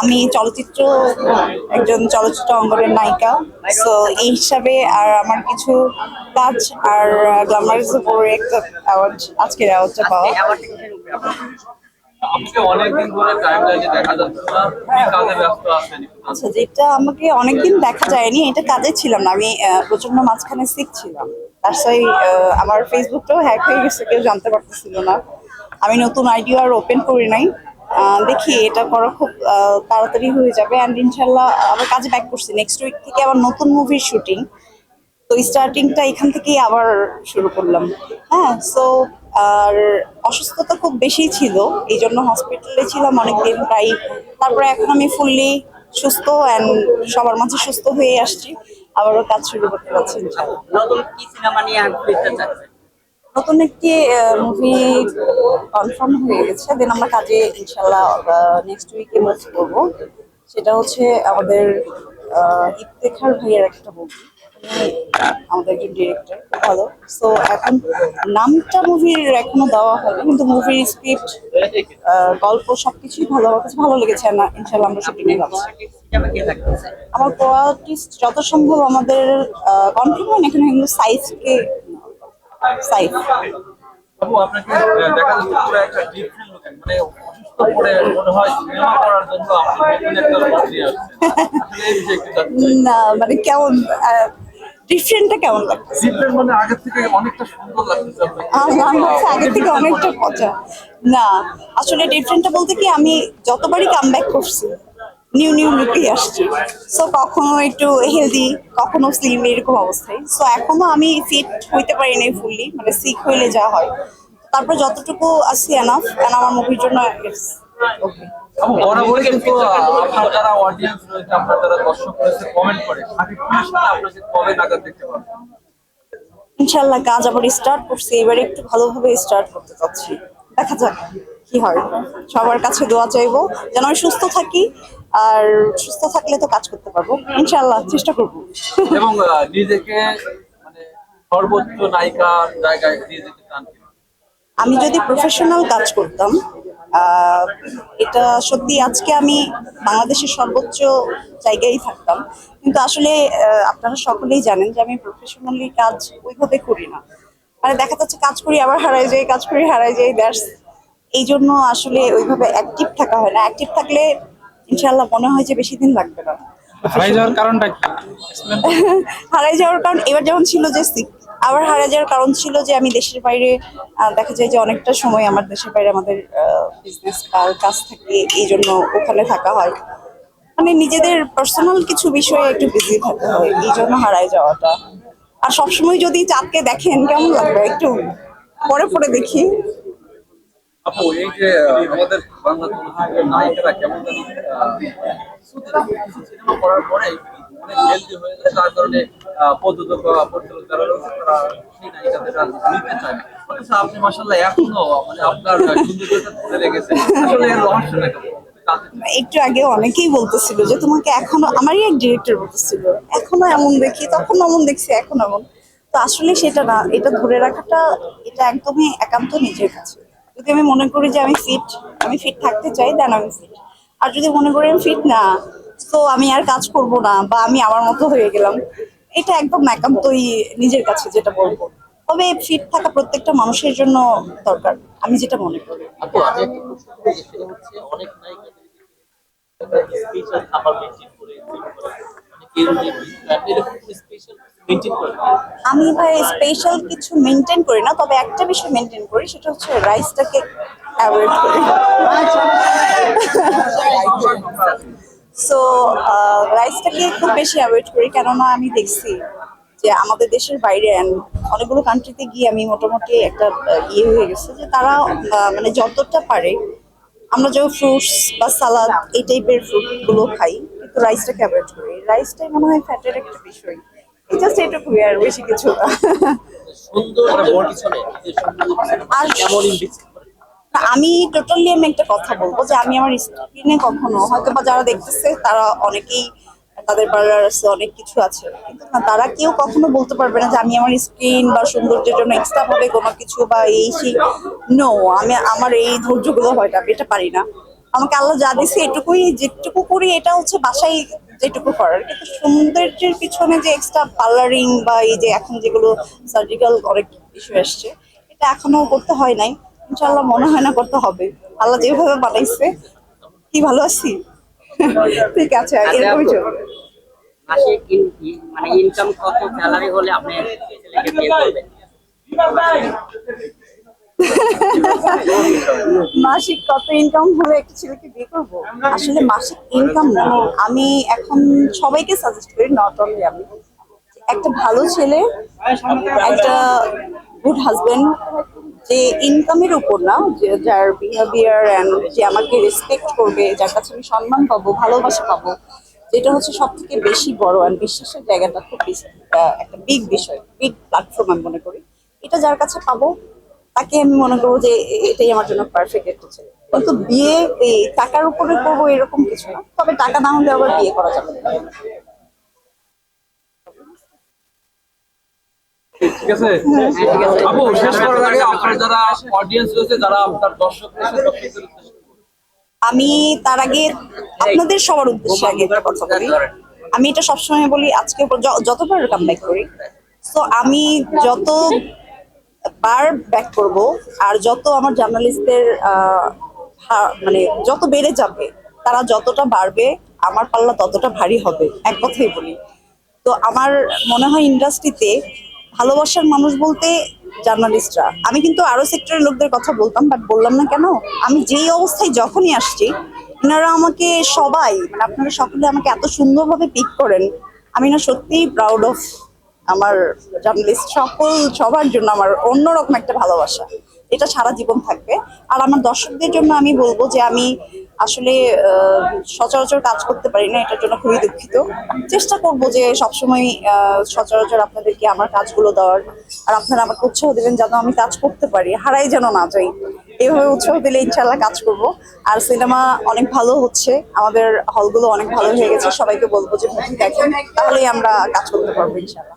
আমি চলচ্চিত্র একজন চলচ্চিত্র অঙ্গনের নায়িকা। সো এই হিসাবে আর আমার কিছু কাজ আর গ্ল্যামারাইজ উপরে একটা অ্যাওয়ার্ড আজকের অ্যাওয়ার্ডটা পাওয়া। আছেন। আচ্ছা যেটা আমাকে অনেকদিন দেখা যায়নি এটা কাজে ছিলাম না। আমি প্রচণ্ড মাঝখানে সিক ছিলাম। তার সাথে আমার ফেসবুকটাও হ্যাক হয়ে গেছে কেউ জানতে পারতেছিল না। আমি নতুন আইডিয়া আর ওপেন করি নাই। দেখি, এটা করা খুব তাড়াতাড়ি হয়ে যাবে। অ্যান্ড ইনশাল্লাহ, আবার কাজে ব্যাক করছি। নেক্সট উইক থেকে আবার নতুন মুভির শুটিং তো স্টার্টিংটা এখান থেকেই আবার শুরু করলাম। হ্যাঁ সো আর অসুস্থতা খুব বেশি ছিল। এই জন্য হসপিটালে ছিলাম অনেকদিন প্রায়। তারপরে এখন আমি ফুললি সুস্থ অ্যান্ড সবার মাঝে সুস্থ হয়ে আসছি। আবারও কাজ শুরু করতে পারছি। নতুন কি সিনেমা নিয়ে নতুন একটি মুভি কনফার্ম হয়ে গেছে। দেন আমরা কাজে ইনশাল্লাহ নেক্সট উইকে মুভ করব। সেটা হচ্ছে আমাদের ইফতেখার ভাইয়ের একটা মুভি আমাদের একজন ডিরেক্টর ভালো। সো এখন নামটা মুভির এখনও দেওয়া হয়নি, কিন্তু মুভির স্ক্রিপ্ট গল্প সবকিছুই ভালো। আমার কাছে ভালো লেগেছে, না, ইনশাল্লাহ আমরা শুটিং ভাবছি। হিসাবে আমার কোয়ালিটিস্ট যত সম্ভব আমাদের কনফার্ম না এখানে কিন্তু সাইজকে বাবু আপনাকে আহ, দেখা যাচ্ছে পুরো একটা ডিফারেন্ট লুকিং মানে অসুস্থ পড়ে মনে হয় সিনেমা করার জন্য আপনি একটা না মানে কেমন ডিফারেন্টটা কেমন লাগছে? ডিফারেন্ট মানে থেকে অনেকটা সুন্দর লাগতেছে আপনাকে আগে থেকে অনেকটা পচা না আসলে ডিফারেন্টটা বলতে কি আমি যতবারই কাম ব্যাক করছি নিউ নিউ লুকেই আসছি। সো কখনো একটু হেলদি কখনো স্লিম এরকম অবস্থায়। সো এখনও আমি ফিট হইতে পারি নাই ফুললি মানে সিক হইলে যা হয়। তারপর যতটুকু আছি এনাফ এন্ড আমার মুভির জন্য ওকে বরাবরই কিন্তু আপনার যারা অডিয়েন্স রয়েছে আপনার যারা দর্শক রয়েছে কমেন্ট করে। শাকিব খানের সাথে আপনাকে কবে নাগাদ দেখতে পারবেন ইনশাল্লাহ কাজ আবার স্টার্ট করছি। এবারে একটু ভালোভাবে স্টার্ট করতে চাচ্ছি। দেখা যাক কি হয়। সবার কাছে দোয়া চাইব যেন আমি সুস্থ থাকি আর সুস্থ থাকলে তো কাজ করতে পারব। ইনশাল্লাহ চেষ্টা করব। এবং নিজেকে মানে সর্বোচ্চ নায়িকার জায়গায় দিয়ে যেতে চান আমি যদি প্রফেশনাল কাজ করতাম এটা সত্যি আজকে আমি বাংলাদেশের সর্বোচ্চ জায়গায় থাকতাম। কিন্তু আসলে আপনারা সকলেই জানেন যে আমি প্রফেশনালি কাজ ওইভাবে করি না। মানে দেখা যাচ্ছে কাজ করি আবার হারাই যাই কাজ করি হারাই যাই দ্যাটস এই জন্য আসলে ওইভাবে অ্যাক্টিভ থাকা হয় না। অ্যাক্টিভ থাকলে ইনশাল্লাহ মনে হয় যে বেশি দিন লাগবে না। হারাই যাওয়ার কারণটা কি? হারাই যাওয়ার কারণ এবার যেমন ছিল যে আবার হারাই যাওয়ার কারণ ছিল যে আমি দেশের বাইরে দেখা যায় যে অনেকটা সময় আমার দেশের বাইরে আমাদের বিজনেস কাজ থাকে এই জন্য ওখানে থাকা হয়। মানে নিজেদের পার্সোনাল কিছু বিষয়ে একটু বিজি থাকতে হয় এই জন্য হারাই যাওয়াটা। আর সবসময় যদি চাঁদকে দেখেন কেমন লাগবে? একটু পরে পরে দেখি। আপু, এই যে আমাদের বাংলা চলচ্চিত্রের নায়িকারা কেমন সিনেমা করার পরে অনেক হেলদি হয়ে যায়, তার কারণে সেই নায়িকাদের নিতে চায় এখনও মানে এর? একটু আগে অনেকেই বলতেছিল যে তোমাকে এখনও, আমারই এক ডিরেক্টর বলতেছিল, এখনও এমন দেখি, তখন এমন দেখছি, এখন এমন। তো আসলে সেটা না, এটা ধরে রাখাটা, এটা একদমই একান্ত নিজের কাছে। যদি আমি মনে করি যে আমি ফিট আমি ফিট থাকতে চাই দেন আমি ফিট আর যদি মনে করি আমি ফিট না তো আমি আর কাজ করব না বা আমি আমার মতো হয়ে গেলাম, এটা একদম একান্তই নিজের কাছে যেটা বলব। তবে ফিট থাকা প্রত্যেকটা মানুষের জন্য দরকার, আমি যেটা মনে করি। যে আমি ভাই স্পেশাল কিছু মেনটেন করি না, তবে একটা বিষয় মেনটেন করি, সেটা হচ্ছে রাইসটাকে অ্যাভয়েড করি। সো রাইসটাকে খুব বেশি অ্যাভয়েড করি, কেননা আমি দেখছি যে আমাদের দেশের বাইরে অনেকগুলো কান্ট্রিতে গিয়ে আমি মোটামুটি একটা ইয়ে হয়ে গেছে যে তারা মানে যতটা পারে, আমরা যেমন ফ্রুটস বা সালাদ এই টাইপের ফ্রুটগুলো খাই, কিন্তু রাইসটাকে অ্যাভয়েড করি। রাইসটাই মনে হয় ফ্যাটের একটা বিষয়। জাস্ট এটুকুই আর বেশি কিছু না। আর আমি টোটালি আমি একটা কথা বলব যে আমি আমার স্ক্রিনে কখনো হয়তো বা যারা দেখতেছে তারা অনেকেই তাদের পার্লার আছে অনেক কিছু আছে। কিন্তু না তারা কেউ কখনো বলতে পারবে না যে আমি আমার স্ক্রিন বা সৌন্দর্যের জন্য এক্সট্রা ভাবে কোনো কিছু বা এই সেই নো আমি আমার এই ধৈর্যগুলো হয় না আমি এটা পারি না। আমাকে আল্লাহ যা দিছে এটুকুই যেটুকু করি এটা হচ্ছে বাসায় যেটুকু করার। কিন্তু সৌন্দর্যের পিছনে যে এক্সট্রা পার্লারিং বা এই যে এখন যেগুলো সার্জিক্যাল অনেক ইস্যু এসছে এটা এখনও করতে হয় নাই। ইনশাল্লাহ মনে হয় না করতে হবে। আল্লাহ যেভাবে বানাইছে কি ভালো আছি? ঠিক আছে এরকমই চলবে মাসিক ইন- মানে ইনকাম কত স্যালারি হলে আপনি ছেলেকে বিয়ে করবেন? মাসিক কত ইনকাম হলে, একটা ছেলেকে বিয়ে করব? আসলে মাসিক ইনকাম না। আমি এখন সবাইকে সাজেস্ট করি নট অনলি আমি। একটা ভালো ছেলে, একটা গুড হাজবেন্ড যে ইনকামের উপর না যার বিহেভিয়ার অ্যান্ড যে আমাকে রেসপেক্ট করবে, যার কাছে আমি সম্মান পাবো, ভালোবাসা পাবো, যেটা হচ্ছে সব থেকে বেশি বড় আর বিশ্বাসের জায়গাটা খুব একটা বিগ বিষয় বিগ প্ল্যাটফর্ম আমি মনে করি। এটা যার কাছে পাবো তাকে আমি মনে করব যে এটাই আমার জন্য পারফেক্ট একটা ছেলে। কিন্তু বিয়ে এই টাকার উপরে করব এরকম কিছু না। তবে টাকা না হলে আবার বিয়ে করা যাবে। ঠিক আছে? আপু শেষ করার আগে আপনার যারা অডিয়েন্স রয়েছে যারা আপনার দর্শক রয়েছে দর্শকদের উদ্দেশ্যে আমি তার আগে আপনাদের সবার উদ্দেশ্যে আগে একটা কথা বলি। আমি এটা সবসময় বলি আজকে যতবার কাম ব্যাক করি তো আমি যত বার ব্যাক করব, আর যত আমার জার্নালিস্টদের মানে যত বেড়ে যাবে, তারা যতটা বাড়বে, আমার পাল্লা ততটা ভারী হবে, এক কথাই বলি। তো আমার মনে হয় ইন্ডাস্ট্রিতে ভালোবাসার মানুষ বলতে জার্নালিস্টরা আমি কিন্তু আরও সেক্টরের লোকদের কথা বলতাম বাট বললাম না কেন? আমি যেই অবস্থায় যখনই আসছি এনারা আমাকে সবাই মানে আপনারা সকলে আমাকে এত সুন্দরভাবে পিক করেন, আমি না সত্যিই প্রাউড অফ আমার জার্নালিস্ট সকল, সবার জন্য আমার অন্যরকম একটা ভালোবাসা। এটা সারা জীবন থাকবে। আর আমার দর্শকদের জন্য আমি বলব যে আমি আসলে সচরাচর কাজ করতে পারি না, এটার জন্য খুবই দুঃখিত। চেষ্টা করব যে সবসময় সচরাচর আপনাদেরকে আমার কাজগুলো দেওয়ার, আর আপনারা আমাকে উৎসাহ দেবেন যেন আমি কাজ করতে পারি, হারাই যেন না যাই। এভাবে উৎসাহ দিলে ইনশাল্লাহ কাজ করব। আর সিনেমা অনেক ভালো হচ্ছে, আমাদের হলগুলো অনেক ভালো হয়ে গেছে, সবাইকে বলব যে মুভি দেখেন, তাহলেই আমরা কাজ করতে পারব ইনশাল্লাহ